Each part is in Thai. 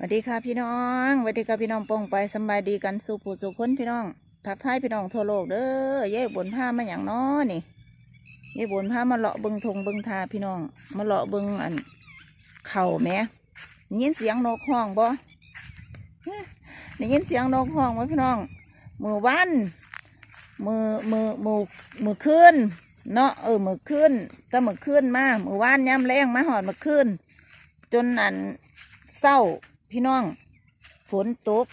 สวัสดีค่ะพี่น้องสวัสดีค่ะพี่น้องปองไปสบายดีกันสู่ผู้สู่คนพี่น้อง ทักทายพี่น้องทั่วโลกเด้อเย่บนผ้ามาอย่างน้อนี่เย่บนผ้ามาเลาะเบิงทงเบิงทาพี่น้อง มาเลาะเบิงอัน เข่าแม่ได้ยินเสียงนกห้องบ่ได้ยินเสียงนกห้องไหมพี่น้อง มือวันมือมือมือมือขึ้นเนาะเออมือขึ้นแต่มือขึ้นมามือวานย้ำแรงมาหอดมือขึ้น จนอันเศร้า พี่น้อง ฝนตก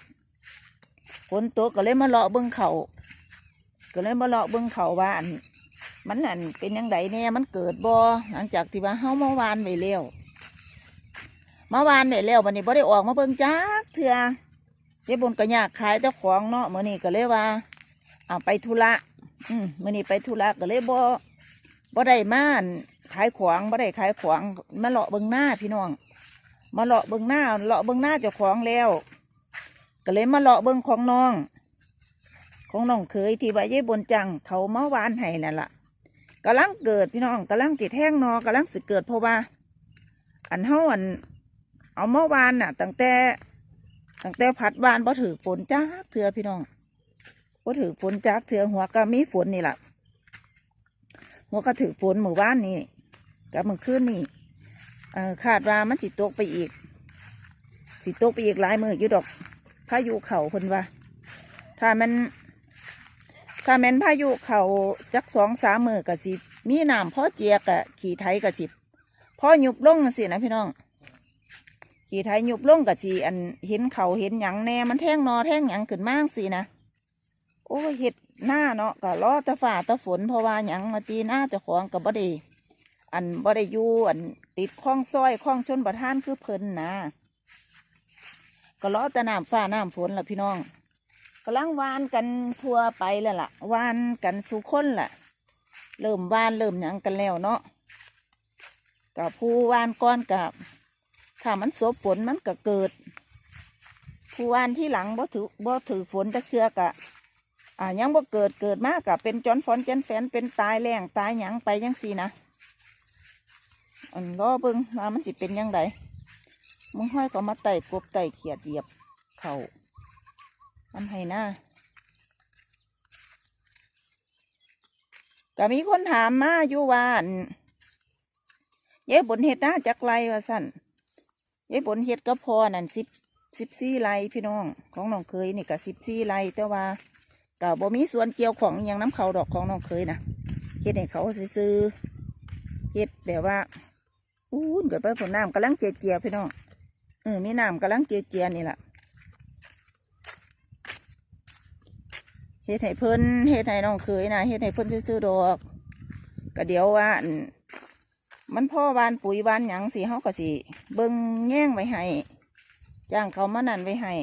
ฝนตกก็เลยมาเลาะเบิ้งเขาก็เลยมาเลาะเบิ้งเขาว่าอันมันอันเป็นยังไงเนี่ยมันเกิดบ่หลังจากที่ว่าเฮาเมื่อวานไปแล้วเมื่อวานไปแล้ววันนี้บ่ได้ออกมาเบิ้งจักเถื่อเจ๊บนก็ยากขายเจ้าของเนาะมื้อนี้ก็เลยว่าเอาไปธุระอืมมื้อนี้ไปธุระก็เลยบ่บ่ได้มานขายของบ่ได้ขายของมาเลาะเบิ้งหน้าพี่น้อง มาเลาะเบิ้งหน้าเลาะเบิ้งหน้าเจ้าของแล้ว ก็เลยมาเลาะเบิ้งของน้อง ของน้องเคยที่ว่าเย่บนจังเขาเมาวานให้นั่นล่ะกำลังเกิดพี่น้องกำลังจิตแห้งนอกำลังสิเกิดเพราะว่า อันเฮาอัน เอาเมาวานน่ะ ตั้งแต่ตั้งแต่พัดวานบ่ถือฝนจ้าเถือพี่น้องบ่ถือฝนจ้าเถือหัวก็มีฝนนี่ล่ะหัวก็ถือฝนหมู่บ้านนี่กับมือคืนนี่ เออคาดว่ามันสิตกไปอีก สิตกไปอีกหลายมืออยู่ดอกพายุเข่าคนว่า ถ้ามัน ถ้าแม่นพายุเข่าจักสองสามมือกับสิมีน้ำพ่อเจียกะขี่ไทยกับสิพ่อหยุบลงสินะพี่น้อง ขี่ไทยหยุบลงกับสิอันเห็นเขาเห็นหยังแน่มันแท่งนอแท่งหยังขึ้นมากสินะโอ้ยเห็ดหน้าเนาะก็รอตะฝ่าตะฝนเพราะว่าหยังมาตีหน้าจ้าของกับบ่ด้ อันบ่ได้อยู่อันติดคล้องซ้อยคล้องชนประทานคือเพิ่นนะก็ล้อแต่น้ำฟ้าน้ำฝนล่ะพี่น้องกำลังวานกันทั่วไปแล้วล่ะวานกันสู่คนล่ะ เริ่มวานเริ่มหยังกันแล้วเนาะกับผู้วานก้อนกับถ้ามันสบฝนมันก็เกิด ผู้วานที่หลังบ่ถือบ่ถือฝนจะเชือกะอ่ายังบ่เกิดเกิดมากกับเป็นจอนฟอนเจนแฟนเป็นตายแรงตายหยังไปยังสีนะ อันรอเบิ่งว่ามันสิเป็นยังไงมึงห้อยก็มาไต่กบไต่เขียดเหยียบเขาทำให้หน้าก็มีคนถามมาอยู่ว่าอั่นยายบนเห็ดหน้าจากไรว่าสั่นยายบนเห็ดก็พอนั่นสิบสิบสี่ไรพี่น้อง ของน้องเคยนี่ก็สิบสี่ไรแต่ว่าก็บ่มีส่วนเกี่ยวของอย่างน้ำเขาดอกของน้องเคยนะเฮ็ดให้เขาซื้อเฮ็ดแบบว่า อู้นเกิดไปผลน้ำกำลังเจียเจียๆพี่น้องเออมีน้ำกำลังเจียเจียๆนี่แหละเฮ็ดให้เพิ่นเฮ็ดให้น้องเคยนะเฮ็ดให้เพิ่นซื้อๆดอกก็เดี๋ยวว่ามันพ่อวานปุ๋ยวานหยังสิเฮาก็สิเบิ่งแย่งไว้ให้จ้างเขามานั่นไว้ให้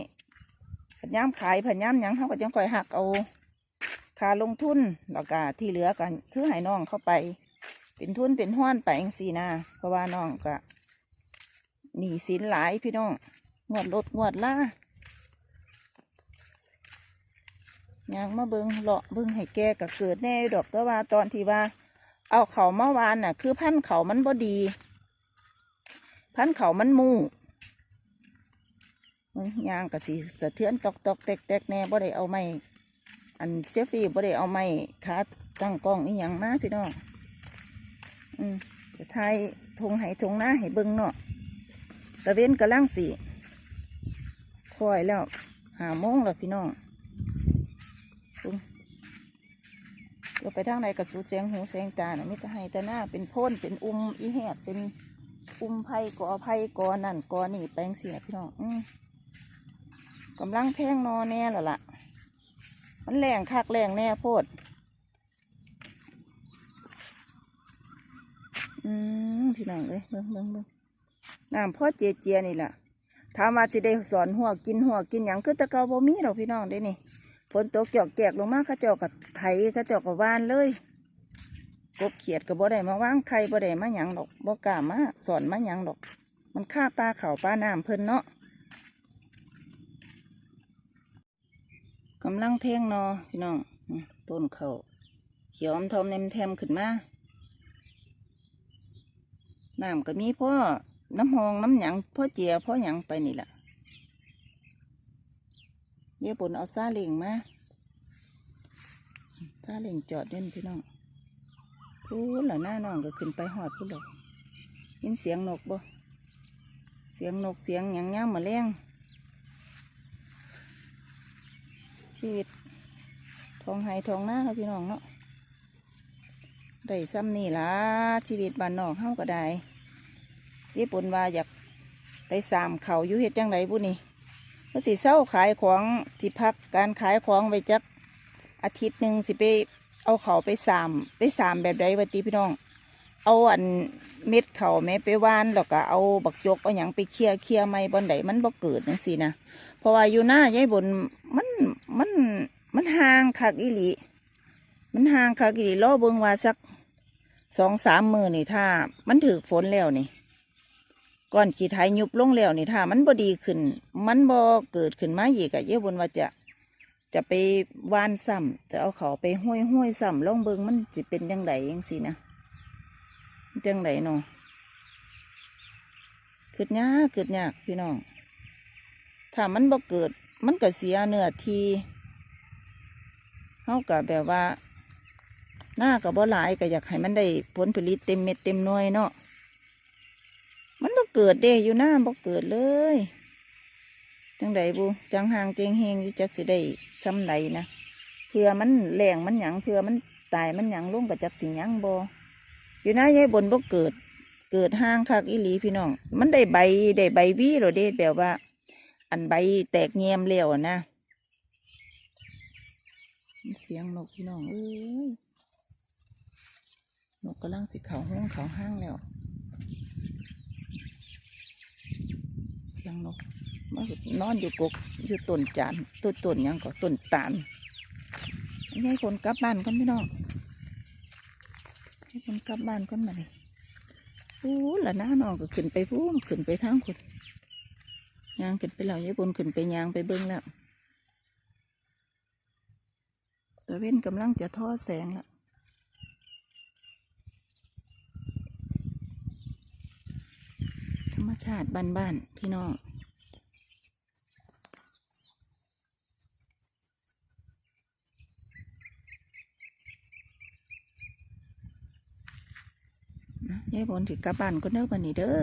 ผันย่ามขายผันย่ามหยังเฮาก็จังค่อยหักเอาค่าลงทุนแล้วก็ที่เหลือกันคือให้น้องเข้าไป เป็นทุนเป็นห้อนไปเองสินะเพราะว่าน้องก็หนีสินหลายพี่น้องงวดรถงวดล่ายางมาเบิงเลาะเบิงให้แกก็เกิดแน่ดอกแต่ว่าตอนที่ว่า เอาเขาเมาวานน่ะ คือพันเขามันบ่ดี พันเขามันมูมึงยางก็สิสะเทือนตอกตอกแตกแตกแน่บ่ได้เอาไม้อันเซฟฟี่บ่ได้เอาไม้ขาตั้งกล้องอีหยังมาพี่น้อง อืมเดี๋ยวทายทงให้ทงหน้าให้เบิ้งเนาะตะเว้นกำลังสีคอยแล้วหาโมงแล้วพี่น้องปุ้งก็ไปทางไหนกับสูดเสียงหูเสียงตาน่ะมิตรให้แต่หน้าเป็นพ่นเป็นอุ้มอีแหดเป็นอุ้มไผ่กอไผ่กอนั่นกอนี่แปลงเสียพี่น้องอืมกำลังแทงนอแน่แล้วล่ะ มันแรงคักแรงแน่โพด อืมพี่น้องเลยเบิ่งเบิ่งเบิ่งน้ำพ่อเจเจียนี่แหละถามว่าสิได้สอนหัวกินหัวกินหยังคือตะเกาบ่มีหรอกพี่น้องเด้นี่ฝนตกจอกแจกลงมาเข้าเจ้ากับไถข้าเจ้ากับวานเลยกบเขียดกับบ่ได้มาว่างไข่บ่ได้มาหยังดอกบ่กล้ามาสอนมาหยังดอก มันฆ่าปลาเข่าปลาน้ำเพิ่นเนาะกำลังเท่งนอพี่น้องต้นเขาเขียวอมทอมเนมแทมขึ้นมา น้ำก็มีพ่อน้ำหองน้ำหยังพ่อเจียพ่อหยังไปนี่แหละเดี๋ยวบนเอาซาเล่งมาซาเล่งจอดเด่นพี่น้องพูดเหรอหน้าน้องก็ขึ้นไปหอดพูดเลยยินเสียงนกบ่เสียงนกเสียงหยังย่ำมาแรงชีวิตทองไห้ทองหน้าครับพี่น้องเนาะ ได้ซ้ำนี่ล่ะชีวิตบ้านนอกเฮาก็ได้ญี่ปุ่นว่าอยากไปสามเขาอยู่เฮ็ดจังไรบุนี่ก็สิเศร้าขายของสิพักการขายของไปจักอาทิตย์หนึ่งสิไปเอาเขาไปสามไปสามแบบใดวะตีพี่น้อง เอาอันเม็ดเขาแม่ไปหวานแล้วก็เอาบักยกเอาหยังไปเคลียร์เคลียร์ไม่บอนใดมันบ่เกิดจังซี่นะเพราะว่าอยู่หน้ายายบนมันมันมันห่างคักอีหลีมันห่างคักอีหลีรอเบิงว่าสัก สองสามมือนี่ถ้า มันถือฝนแล้วนี่ก่อนขี้ไทยยุบลงแล้วนี่ถ้า มันบ่ดีขึ้น มันบ่เกิดขึ้นมาอีกอะเยอะบนว่าจะจะไปวานซ้ำจะเอาเขาไปห้อยห้อยซ้ำลองเบิงมันจะเป็นยังไงยังสินะจังไดเนาะเกิดยากเกิดยากพี่น้อง ถ้ามันบ่เกิด มันก็เสียเนื้อทีเฮาก็แบบว่า หน้าก็บ่หลายก็อยากให้มันได้ผลผลิตเต็มเม็ดเต็มหน่วยเนาะมันบ่เกิดเด้อยู่หน้าบ่เกิดเลยจังใดบุจังห่างเจงเฮงอยู่จักสิได้ซ้ำใดนะเพื่อมันแรงมันหยังเพื่อมันตายมันหยังลงกับจักสิหยังบ่อยู่หน้ายายบนบ่เกิด เกิดห่างคักอีหลีพี่น้อง มันได้ใบได้ใบวีหรอเด้แบบว่า อันใบแตกแงมเลี้ยวนะเสียงนกพี่น้องเอ้ย นกกำลังสิเขาห้องเขาห้างแล้วเสียงนกมานอนอยู่กกอยู่ต้นจานต้นต้นยังก็ต้นตาลให้คนกลับบ้านก่อนพี่น้องให้คนกลับบ้านก่อนมาเลยพูดละน้าน้องก็ขึ้นไปพูดขึ้นไปทางคุณยางขึ้นไปแล้วยายบนขึ้นไปยางไปเบิ้งแล้วตะเว้นกำลังจะท่อแสงและ ชาติบ้านๆพี่น้องนะยายบนถือกลับบ้านก็เด้อวันนี้เด้อ